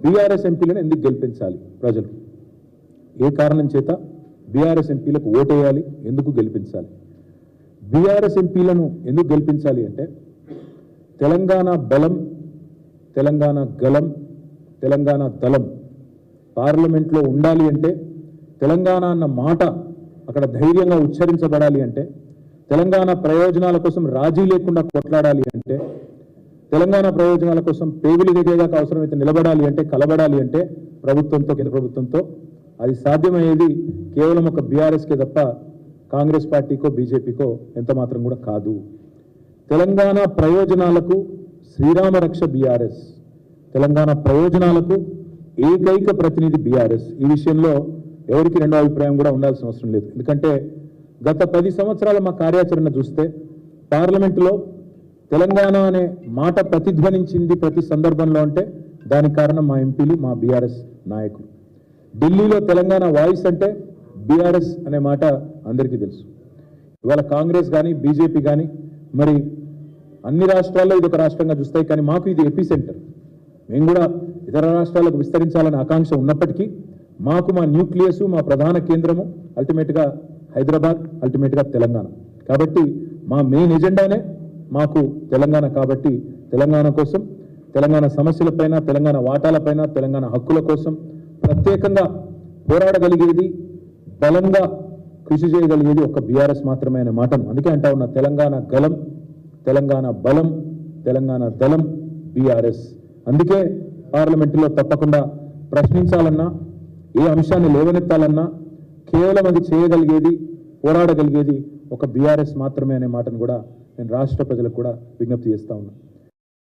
BRS ఎంపీలను ఎందుకు గెలిపించాలి ప్రజలు ఏ కారణం చేత బీఆర్ఎస్ ఎంపీలకు ఓటేయాలి ఎందుకు గెలిపించాలి? బీఆర్ఎస్ ఎంపీలను ఎందుకు గెలిపించాలి అంటే తెలంగాణ బలం తెలంగాణ గలం తెలంగాణ దళం పార్లమెంట్లో ఉండాలి అంటే తెలంగాణ అన్న మాట అక్కడ ధైర్యంగా ఉచ్చరించబడాలి అంటే తెలంగాణ ప్రయోజనాల కోసం రాజీ లేకుండా కొట్లాడాలి అంటే తెలంగాణ ప్రయోజనాల కోసం పేగులు దిగేదాకా అవసరమైతే నిలబడాలి అంటే కలబడాలి అంటే ప్రభుత్వంతో కేంద్ర ప్రభుత్వంతో అది సాధ్యమయ్యేది కేవలం ఒక బీఆర్ఎస్కే తప్ప కాంగ్రెస్ పార్టీకో బీజేపీకో ఎంత మాత్రం కూడా కాదు. తెలంగాణ ప్రయోజనాలకు శ్రీరామరక్ష బీఆర్ఎస్. తెలంగాణ ప్రయోజనాలకు ఏకైక ప్రతినిధి బీఆర్ఎస్. ఈ విషయంలో ఎవరికి రెండో అభిప్రాయం కూడా ఉండాల్సిన అవసరం లేదు. ఎందుకంటే గత పది సంవత్సరాల మా కార్యాచరణ చూస్తే పార్లమెంటులో తెలంగాణ అనే మాట ప్రతిధ్వనించింది ప్రతి సందర్భంలో అంటే దానికి కారణం మా ఎంపీలు మా బీఆర్ఎస్ నాయకులు. ఢిల్లీలో తెలంగాణ వాయిస్ అంటే బీఆర్ఎస్ అనే మాట అందరికీ తెలుసు. ఇవాళ కాంగ్రెస్ కానీ బీజేపీ కానీ మరి అన్ని రాష్ట్రాల్లో ఇది ఒక రాష్ట్రంగా చూస్తాయి కానీ మాకు ఇది ఎపీ సెంటర్ మేము కూడా ఇతర రాష్ట్రాలకు విస్తరించాలనే ఆకాంక్ష ఉన్నప్పటికీ మాకు మా న్యూక్లియస్ మా ప్రధాన కేంద్రము అల్టిమేట్గా హైదరాబాద్ అల్టిమేట్గా తెలంగాణ. కాబట్టి మా మెయిన్ ఎజెండానే మాకు తెలంగాణ కాబట్టి తెలంగాణ కోసం తెలంగాణ సమస్యలపైన తెలంగాణ వాటాలపైన తెలంగాణ హక్కుల కోసం ప్రత్యేకంగా పోరాడగలిగేది బలంగా కృషి చేయగలిగేది ఒక బీఆర్ఎస్ మాత్రమే అనే మాటను అందుకే అంటా ఉన్న తెలంగాణ గలం తెలంగాణ బలం తెలంగాణ దళం బీఆర్ఎస్. అందుకే పార్లమెంటులో తప్పకుండా ప్రశ్నించాలన్నా ఏ అంశాన్ని లేవనెత్తాలన్నా కేవలం అది చేయగలిగేది పోరాడగలిగేది ఒక బీఆర్ఎస్ మాత్రమే అనే మాటను కూడా నేను రాష్ట్ర ప్రజలకు కూడా విజ్ఞప్తి చేస్తా ఉన్నా.